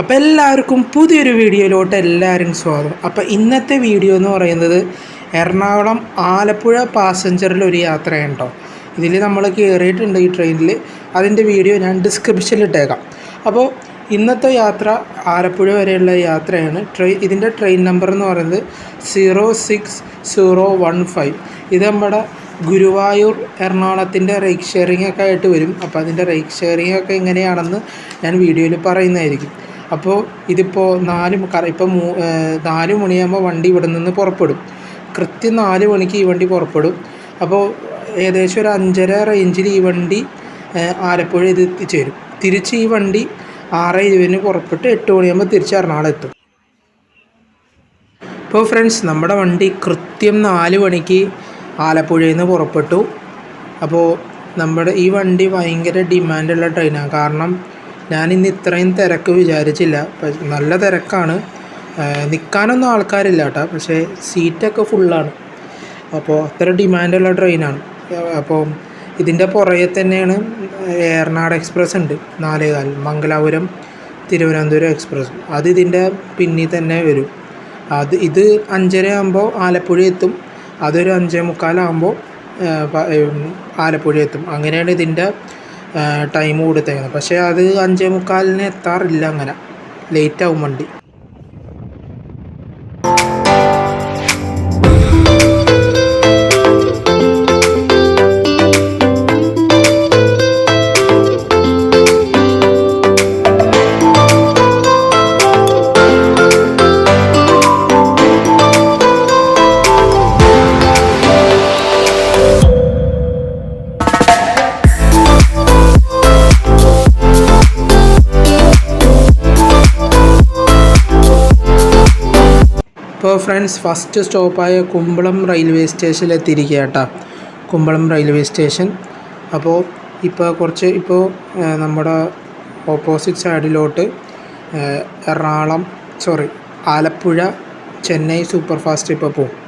അപ്പോൾ എല്ലാവർക്കും പുതിയൊരു വീഡിയോയിലോട്ട് എല്ലാവരും സ്വാഗതം. അപ്പോൾ ഇന്നത്തെ വീഡിയോ എന്ന് പറയുന്നത് എറണാകുളം ആലപ്പുഴ പാസഞ്ചറിൽ ഒരു യാത്രയുണ്ടോ ഇതിൽ നമ്മൾ കയറിയിട്ടുണ്ട് ഈ ട്രെയിനിൽ. അതിന്റെ വീഡിയോ ഞാൻ ഡിസ്ക്രിപ്ഷനിൽ ഇട്ടേക്കാം. അപ്പോൾ ഇന്നത്തെ യാത്ര ആലപ്പുഴ വരെയുള്ള യാത്രയാണ്. ട്രെയിൻ ഇതിന്റെ ട്രെയിൻ നമ്പർ എന്ന് പറയുന്നത് zero six zero one five ഇത് നമ്മുടെ ഗുരുവായൂർ എറണാകുളത്തിന്റെ റൈക്ക് ഷെയറിംഗ് ഒക്കെ ആയിട്ട് വരും. അപ്പോൾ അതിന്റെ റൈക്ക് ഷെയറിംഗ് ഒക്കെ എങ്ങനെയാണെന്ന് ഞാൻ വീഡിയോയിൽ പറയുന്നതായിരിക്കും. അപ്പോൾ ഇതിപ്പോൾ നാല് ഇപ്പം മൂ നാല് മണിയാകുമ്പോൾ വണ്ടി ഇവിടെ നിന്ന് പുറപ്പെടും. കൃത്യം നാല് മണിക്ക് ഈ വണ്ടി പുറപ്പെടും. അപ്പോൾ ഏകദേശം ഒരു അഞ്ചര റേഞ്ചിൽ ഈ വണ്ടി ആലപ്പുഴ ഇത് എത്തിച്ചേരും തിരിച്ച് ഈ വണ്ടി ആറ് ഇരുപതിന് പുറപ്പെട്ട് എട്ട് മണിയാകുമ്പോൾ തിരിച്ച് എറണാകുളം എത്തും. ഇപ്പോൾ ഫ്രണ്ട്സ് നമ്മുടെ വണ്ടി കൃത്യം നാല് മണിക്ക് ആലപ്പുഴയിൽ നിന്ന് പുറപ്പെട്ടു. അപ്പോൾ നമ്മുടെ ഈ വണ്ടി ഭയങ്കര ഡിമാൻഡുള്ള ട്രെയിനാണ് കാരണം ഞാൻ ഇന്ന് ഇത്രയും തിരക്ക് വിചാരിച്ചില്ല. നല്ല തിരക്കാണ്. നിൽക്കാനൊന്നും ആൾക്കാരില്ല കേട്ടോ. പക്ഷേ സീറ്റൊക്കെ ഫുള്ളാണ്. അപ്പോൾ അത്ര ഡിമാൻഡുള്ള ട്രെയിനാണ്. അപ്പോൾ ഇതിന്റെ പുറകെ തന്നെയാണ് ഏറനാട് എക്സ്പ്രസ് ഉണ്ട്. നാലേകാൽ മംഗലാപുരം തിരുവനന്തപുരം എക്സ്പ്രസ്. അത് ഇതിന്റെ പിന്നിൽ തന്നെ വരും. അത് ഇത് അഞ്ചര ആകുമ്പോൾ ആലപ്പുഴ എത്തും. അതൊരു അഞ്ചേ മുക്കാലാകുമ്പോൾ ആലപ്പുഴ എത്തും. അങ്ങനെയാണ് ഇതിന്റെ ടൈം കൊടുത്തേക്കുന്നത് പക്ഷേ അത് അഞ്ചേ മുക്കാലിന് എത്താറില്ല അങ്ങനെ. ലേറ്റ് ആവും വണ്ടി. ഇപ്പോൾ ഫ്രണ്ട്സ് ഫസ്റ്റ് സ്റ്റോപ്പായ കുമ്പളം റെയിൽവേ സ്റ്റേഷനിൽ എത്തിയിരിക്കുക കേട്ടോ കുമ്പളം റെയിൽവേ സ്റ്റേഷൻ. അപ്പോൾ ഇപ്പോൾ കുറച്ച് ഇപ്പോൾ നമ്മുടെ ഓപ്പോസിറ്റ് സൈഡിലോട്ട് Ernakulam sorry Alappuzha Chennai super fast ഇപ്പോൾ പോകും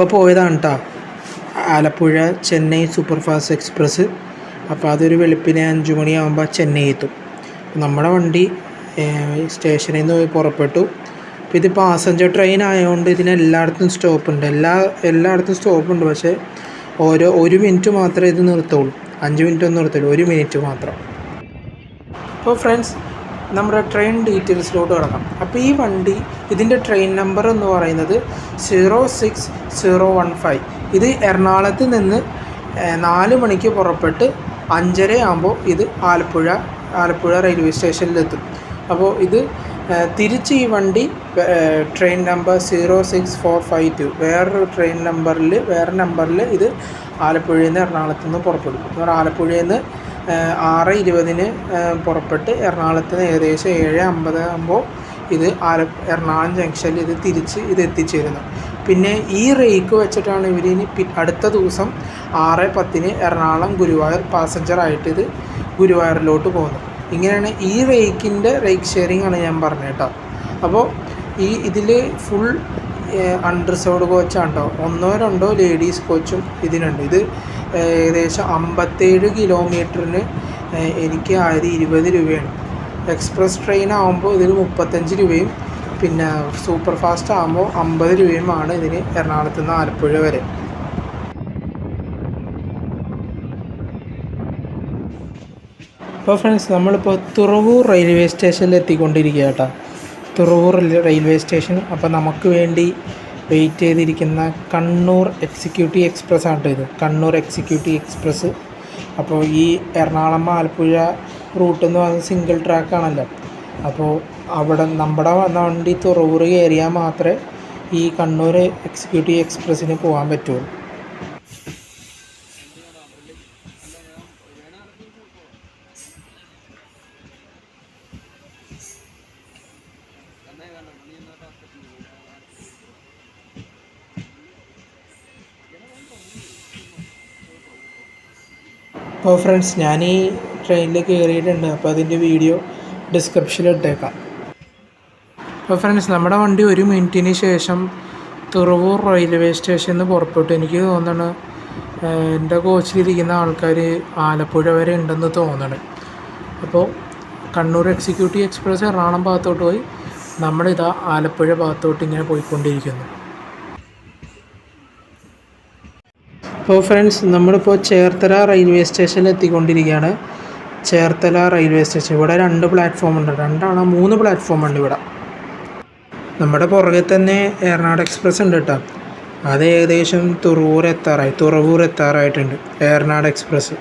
ഇപ്പോൾ പോയതാണ് കേട്ടോ Alappuzha Chennai super fast express. അപ്പോൾ അതൊരു വെളുപ്പിനെ അഞ്ച് മണിയാകുമ്പോൾ ചെന്നൈ എത്തും. നമ്മുടെ വണ്ടി സ്റ്റേഷനിൽ നിന്ന് പുറപ്പെട്ടു. അപ്പോൾ ഇത് പാസഞ്ചർ ട്രെയിൻ ആയതുകൊണ്ട് ഇതിന് എല്ലായിടത്തും സ്റ്റോപ്പ് ഉണ്ട് എല്ലാ എല്ലായിടത്തും സ്റ്റോപ്പ് ഉണ്ട് പക്ഷേ ഓരോ ഒരു മിനിറ്റ് മാത്രമേ ഇത് നിർത്തുള്ളൂ. അഞ്ച് മിനിറ്റ് ഒന്നും നിർത്തുള്ളൂ ഒരു മിനിറ്റ് മാത്രം. അപ്പോൾ ഫ്രണ്ട്സ് നമ്മുടെ ട്രെയിൻ ഡീറ്റെയിൽസിലോട്ട് കിടക്കാം. അപ്പോൾ ഈ വണ്ടി ഇതിന്റെ ട്രെയിൻ നമ്പർ എന്ന് പറയുന്നത് zero six zero one five ഇത് എറണാകുളത്ത് നിന്ന് നാല് മണിക്ക് പുറപ്പെട്ട് അഞ്ചര ആകുമ്പോൾ ഇത് ആലപ്പുഴ ആലപ്പുഴ റെയിൽവേ സ്റ്റേഷനിലെത്തും അപ്പോൾ ഇത് തിരിച്ച് ഈ വണ്ടി train number zero six four five two വേറൊരു ട്രെയിൻ നമ്പറിൽ വേറെ നമ്പറിൽ ഇത് ആലപ്പുഴയിൽ നിന്ന് എറണാകുളത്ത് നിന്ന് പുറപ്പെടും. എന്ന് പറഞ്ഞാൽ ആലപ്പുഴയിൽ നിന്ന് ആറ് ഇരുപതിന് പുറപ്പെട്ട് എറണാകുളത്ത് നിന്ന് ഏകദേശം ഏഴ് അമ്പത് ആകുമ്പോൾ ഇത് ആല എറണാകുളം ജംഗ്ഷനിൽ ഇത് തിരിച്ച് ഇത് എത്തിച്ചേരുന്നു. പിന്നെ ഈ റേക്ക് വെച്ചിട്ടാണ് ഇവർ ഇനി പി അടുത്ത ദിവസം ആറ് പത്തിന് എറണാകുളം ഗുരുവായൂർ പാസഞ്ചറായിട്ട് ഇത് ഗുരുവായൂരിലോട്ട് പോകുന്നത് ഇങ്ങനെയാണ് ഈ റേക്കിന്റെ റേക്ക് ഷെയറിംഗ് ആണ് ഞാൻ പറഞ്ഞത് കേട്ടോ. അപ്പോൾ ഈ ഇതിൽ ഫുൾ അൺറിസേർവ്ഡ് കോച്ചാണ് കേട്ടോ ഒന്നോ രണ്ടോ ലേഡീസ് കോച്ചും ഇതിനുണ്ട്. ഇത് ഏകദേശം അമ്പത്തേഴ് കിലോമീറ്ററിന് എനിക്ക് ആയത് ഇരുപത് രൂപയാണ്. എക്സ്പ്രസ് ട്രെയിൻ ആകുമ്പോൾ ഇതിന് മുപ്പത്തഞ്ച് രൂപയും പിന്നെ സൂപ്പർ ഫാസ്റ്റ് ആകുമ്പോൾ അമ്പത് രൂപയുമാണ് ഇതിന് എറണാകുളത്ത് നിന്ന് ആലപ്പുഴ വരെ. അപ്പോൾ ഫ്രണ്ട്സ് നമ്മളിപ്പോൾ തുറവൂർ റെയിൽവേ സ്റ്റേഷനിൽ എത്തിക്കൊണ്ടിരിക്കുക കേട്ടോ തുറവൂർ റെയിൽവേ സ്റ്റേഷൻ അപ്പോൾ നമുക്ക് വേണ്ടി വെയിറ്റ് ചെയ്തിരിക്കുന്ന കണ്ണൂർ എക്സിക്യൂട്ടീവ് എക്സ്പ്രസ് ആണ് ഇത്. Kannur executive express. അപ്പോൾ ഈ എറണാകുളം ആലപ്പുഴ റൂട്ട് എന്ന് പറയുന്നത് സിംഗിൾ ട്രാക്ക് ആണല്ലോ. അപ്പോൾ അവിടെ നമ്മുടെ വണ്ടി തുറവൂർ കയറിയാൽ മാത്രമേ ഈ കണ്ണൂർ എക്സിക്യൂട്ടീവ് എക്സ്പ്രസ്സിന് പോകാൻ പറ്റുള്ളൂ. അപ്പോൾ ഫ്രണ്ട്സ് ഞാൻ ഈ ട്രെയിനിൽ കയറിയിട്ടുണ്ട് അപ്പോൾ അതിന്റെ വീഡിയോ ഡിസ്ക്രിപ്ഷനിൽ ഇട്ടേക്കാം. അപ്പോൾ ഫ്രണ്ട്സ് നമ്മുടെ വണ്ടി ഒരു മിനിറ്റിന് ശേഷം തുറവൂർ റെയിൽവേ സ്റ്റേഷനിൽ നിന്ന് പുറപ്പെട്ടു. എനിക്ക് തോന്നുന്നു എന്റെ കോച്ചിലിരിക്കുന്ന ആൾക്കാർ ആലപ്പുഴ വരെ ഉണ്ടെന്ന് തോന്നണ്. അപ്പോൾ കണ്ണൂർ എക്സിക്യൂട്ടീവ് എക്സ്പ്രസ് എറണാകുളം ഭാഗത്തോട്ട് പോയി. നമ്മളിതാ ആലപ്പുഴ ഭാഗത്തോട്ട് ഇങ്ങനെ പോയിക്കൊണ്ടിരിക്കുന്നു. അപ്പോൾ ഫ്രണ്ട്സ് നമ്മളിപ്പോൾ ചേർത്തല റെയിൽവേ സ്റ്റേഷനിൽ എത്തിക്കൊണ്ടിരിക്കുകയാണ്. ചേർത്തല റെയിൽവേ സ്റ്റേഷൻ ഇവിടെ രണ്ട് പ്ലാറ്റ്ഫോം ഉണ്ട്. രണ്ടാണോ? മൂന്ന് പ്ലാറ്റ്ഫോം ഉണ്ട് ഇവിടെ. നമ്മുടെ പുറകെ തന്നെ എറണാട് എക്സ്പ്രസ് ഉണ്ട് കേട്ടോ. അത് ഏകദേശം തുറവൂർ എത്താറായി. തുറവൂർ എത്താറായിട്ടുണ്ട് എറണാട് എക്സ്പ്രസ്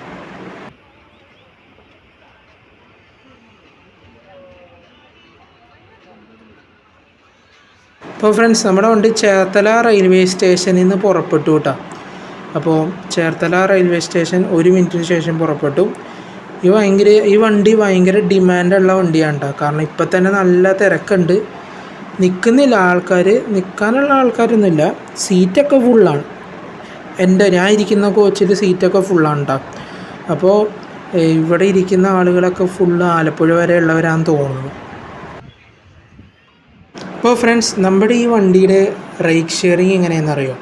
അപ്പോൾ ഫ്രണ്ട്സ് നമ്മുടെ വണ്ടി ചേർത്തല റെയിൽവേ സ്റ്റേഷനിൽ നിന്ന് പുറപ്പെട്ടു കേട്ടോ. അപ്പോൾ ചേർത്തല റെയിൽവേ സ്റ്റേഷൻ ഒരു മിനിറ്റിന് ശേഷം പുറപ്പെട്ടു. ഈ ഭയങ്കര ഈ വണ്ടി ഭയങ്കര ഡിമാൻഡുള്ള വണ്ടിയാണ് കേട്ടോ കാരണം ഇപ്പം തന്നെ നല്ല തിരക്കുണ്ട്. നിൽക്കുന്നില്ല ആൾക്കാർ നിൽക്കാനുള്ള ആൾക്കാരൊന്നുമില്ല. സീറ്റൊക്കെ ഫുള്ളാണ് എന്റെ ഞാൻ ഇരിക്കുന്ന കോച്ചിൽ സീറ്റൊക്കെ ഫുള്ളാണ് കേട്ടോ അപ്പോൾ ഇവിടെ ഇരിക്കുന്ന ആളുകളൊക്കെ ഫുള്ള് ആലപ്പുഴ വരെ ഉള്ളവരാണെന്ന് തോന്നുന്നു. അപ്പോൾ ഫ്രണ്ട്സ് നമ്മുടെ ഈ വണ്ടിയുടെ റൈറ്റ് ഷെയറിങ് എങ്ങനെയാണെന്നറിയോ?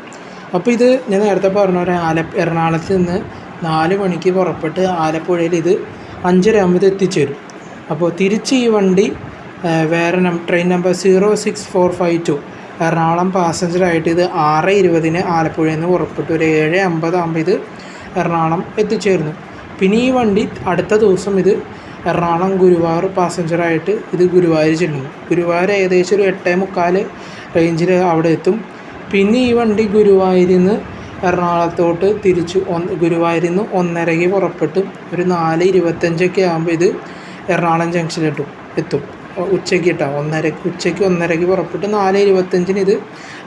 അപ്പോൾ ഇത് ഞാൻ നേരത്തെ പറഞ്ഞ പോലെ ആല എറണാകുളത്ത് നിന്ന് നാല് മണിക്ക് പുറപ്പെട്ട് ആലപ്പുഴയിൽ ഇത് അഞ്ചര ആകുമ്പോൾ എത്തിച്ചേരും. അപ്പോൾ തിരിച്ച് ഈ വണ്ടി വേറെ നം train number zero six four five two Ernakulam പാസഞ്ചറായിട്ട് ഇത് ആറ് ഇരുപതിന് ആലപ്പുഴയിൽ നിന്ന് പുറപ്പെട്ടു. ഒരു ഏഴ് അമ്പതാകുമ്പോൾ ഇത് എറണാകുളം എത്തിച്ചേരുന്നു. പിന്നെ ഈ വണ്ടി അടുത്ത ദിവസം ഇത് എറണാകുളം ഗുരുവായൂർ പാസഞ്ചറായിട്ട് ഇത് ഗുരുവായൂർ ചെല്ലുന്നു. ഗുരുവായൂർ ഏകദേശം ഒരു എട്ടേ മുക്കാൽ റേഞ്ചിൽ അവിടെ എത്തും. പിന്നെ ഈ വണ്ടി ഗുരുവായൂരിന്ന് എറണാകുളത്തോട്ട് തിരിച്ച് ഒന്ന് ഗുരുവായൂരിൽ നിന്ന് ഒന്നരയ്ക്ക് പുറപ്പെട്ട്. ഒരു നാല് ഇരുപത്തഞ്ചൊക്കെ ആകുമ്പോൾ ഇത് എറണാകുളം ജംഗ്ഷനിലെത്തും എത്തും. ഉച്ചയ്ക്ക് കേട്ടോ ഒന്നരക്ക് ഉച്ചയ്ക്ക് ഒന്നരയ്ക്ക് പുറപ്പെട്ട് നാല് ഇരുപത്തഞ്ചിന് ഇത്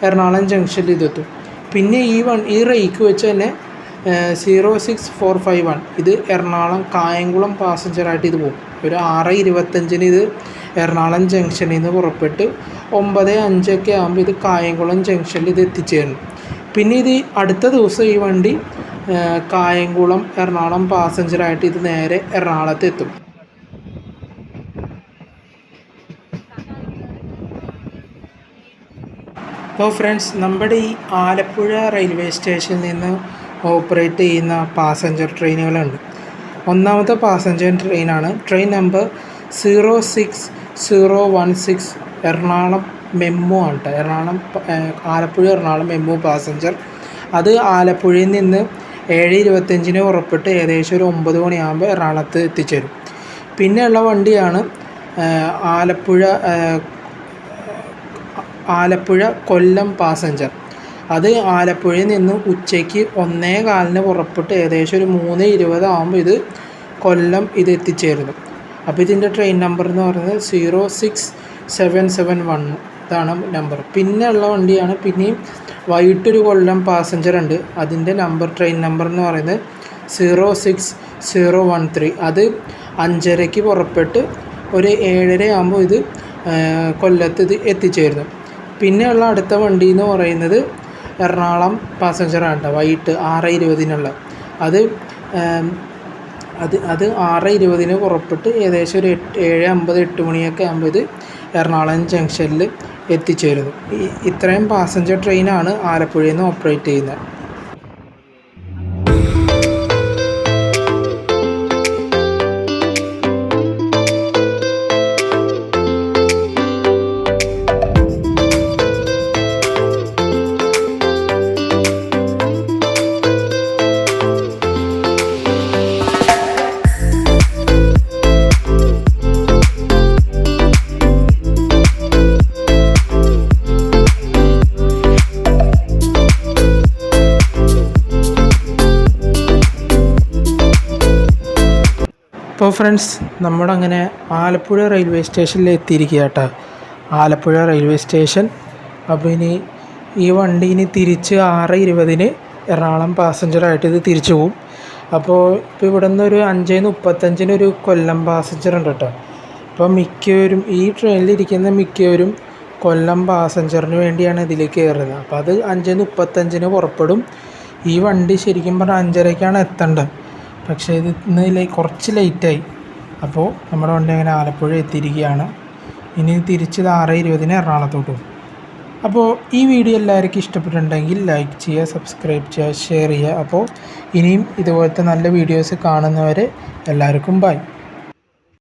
എറണാകുളം ജംഗ്ഷനിൽ ഇതെത്തും പിന്നെ ഈ വൺ ഈ റേക്ക് വെച്ച് തന്നെ zero six four five one ഇത് എറണാകുളം കായംകുളം പാസഞ്ചറായിട്ട് ഇത് പോകും. ഒരു ആറ് ഇരുപത്തഞ്ചിന് ഇത് എറണാകുളം ജംഗ്ഷനിൽ നിന്ന് പുറപ്പെട്ട് ഒമ്പത് അഞ്ചൊക്കെ ആകുമ്പോൾ ഇത് കായംകുളം ജംഗ്ഷനിൽ ഇത് എത്തിച്ചേരുന്നു പിന്നെ ഇത് അടുത്ത ദിവസം ഈ വണ്ടി കായംകുളം എറണാകുളം പാസഞ്ചറായിട്ട് ഇത് നേരെ എറണാകുളത്ത് എത്തും. അപ്പോൾ ഫ്രണ്ട്സ് നമ്മുടെ ഈ ആലപ്പുഴ റെയിൽവേ സ്റ്റേഷനിൽ നിന്ന് ഓപ്പറേറ്റ് ചെയ്യുന്ന പാസഞ്ചർ ട്രെയിനുകളുണ്ട് ഒന്നാമത്തെ പാസഞ്ചർ ട്രെയിനാണ് train number zero six zero one six Ernakulam MEMU ആണ് കേട്ടോ എറണാകുളം ആലപ്പുഴ എറണാകുളം മെമ്മു പാസഞ്ചർ. അത് ആലപ്പുഴയിൽ നിന്ന് ഏഴ് ഇരുപത്തഞ്ചിന് ഉറപ്പിട്ട് ഏകദേശം ഒരു ഒമ്പത് മണിയാകുമ്പോൾ എറണാകുളത്ത് എത്തിച്ചേരും. പിന്നെയുള്ള വണ്ടിയാണ് ആലപ്പുഴ ആലപ്പുഴ കൊല്ലം പാസഞ്ചർ. അത് ആലപ്പുഴയിൽ നിന്ന് ഉച്ചയ്ക്ക് ഒന്നേ കാലിന് പുറപ്പെട്ട് ഏകദേശം ഒരു മൂന്ന് ഇരുപത് ആകുമ്പോൾ ഇത് കൊല്ലം ഇത് എത്തിച്ചേരുന്നു. അപ്പോൾ ഇതിന്റെ ട്രെയിൻ നമ്പർ എന്ന് പറയുന്നത് zero six seven seven one ഇതാണ് നമ്പർ പിന്നെ ഉള്ള വണ്ടിയാണ് പിന്നെയും വൈകിട്ടൊരു കൊല്ലം പാസഞ്ചർ ഉണ്ട്. അതിന്റെ നമ്പർ ട്രെയിൻ നമ്പർ എന്ന് പറയുന്നത് zero six zero one three അത് അഞ്ചരയ്ക്ക് പുറപ്പെട്ട് ഒരു ഏഴര ആകുമ്പോൾ ഇത് കൊല്ലത്ത് ഇത് എത്തിച്ചേരുന്നു. പിന്നെയുള്ള അടുത്ത വണ്ടി എന്ന് പറയുന്നത് എറണാകുളം പാസഞ്ചറാണ് കേട്ടോ വൈകിട്ട് ആറ് ഇരുപതിനുള്ള. അത് അത് അത് ആറ് ഇരുപതിന് പുറപ്പെട്ട് ഏകദേശം ഒരു എട്ട് ഏഴ് അമ്പത് എട്ട് മണിയൊക്കെ ആകുമ്പോൾ ഇത് എറണാകുളം ജംഗ്ഷനിൽ എത്തിച്ചേരുന്നു. ഇത്രയും പാസഞ്ചർ ട്രെയിനാണ് ആലപ്പുഴയിൽ നിന്ന് ഓപ്പറേറ്റ് ചെയ്യുന്നത്. ഫ്രണ്ട്സ് നമ്മളങ്ങനെ ആലപ്പുഴ റെയിൽവേ സ്റ്റേഷനിൽ എത്തിയിരിക്കുക കേട്ടോ ആലപ്പുഴ റെയിൽവേ സ്റ്റേഷൻ അപ്പോൾ ഇനി ഈ വണ്ടി ഇനി തിരിച്ച് ആറ് ഇരുപതിന് എറണാകുളം പാസഞ്ചറായിട്ട് ഇത് തിരിച്ചു പോകും അപ്പോൾ ഇപ്പോൾ ഇവിടെ നിന്ന് ഒരു അഞ്ച് മുപ്പത്തഞ്ചിന് ഒരു കൊല്ലം പാസഞ്ചർ ഉണ്ട് കേട്ടോ അപ്പോൾ മിക്കവരും ഈ ട്രെയിനിൽ ട്രെയിനിലിരിക്കുന്ന മിക്കവരും കൊല്ലം പാസഞ്ചറിന് വേണ്ടിയാണ് ഇതിലേക്ക് കയറുന്നത് അപ്പോൾ അത് അഞ്ച് മുപ്പത്തഞ്ചിന് പുറപ്പെടും. ഈ വണ്ടി ശരിക്കും പറഞ്ഞാൽ അഞ്ചരയ്ക്കാണ് എത്തേണ്ടത്. പക്ഷേ ഇത് ഇന്ന് കുറച്ച് ലേറ്റായി. അപ്പോൾ നമ്മുടെ വണ്ടി അങ്ങനെ ആലപ്പുഴ എത്തിയിരിക്കുകയാണ്. ഇനി തിരിച്ച് ഇത് ആറ് ഇരുപതിന് എറണാകുളത്തോട്ട് പോകും. അപ്പോൾ ഈ വീഡിയോ എല്ലാവർക്കും ഇഷ്ടപ്പെട്ടിട്ടുണ്ടെങ്കിൽ ലൈക്ക് ചെയ്യുക സബ്സ്ക്രൈബ് ചെയ്യുക ഷെയർ ചെയ്യുക. അപ്പോൾ ഇനിയും ഇതുപോലത്തെ നല്ല വീഡിയോസ് കാണുന്നവരെ എല്ലാവർക്കും ബൈ.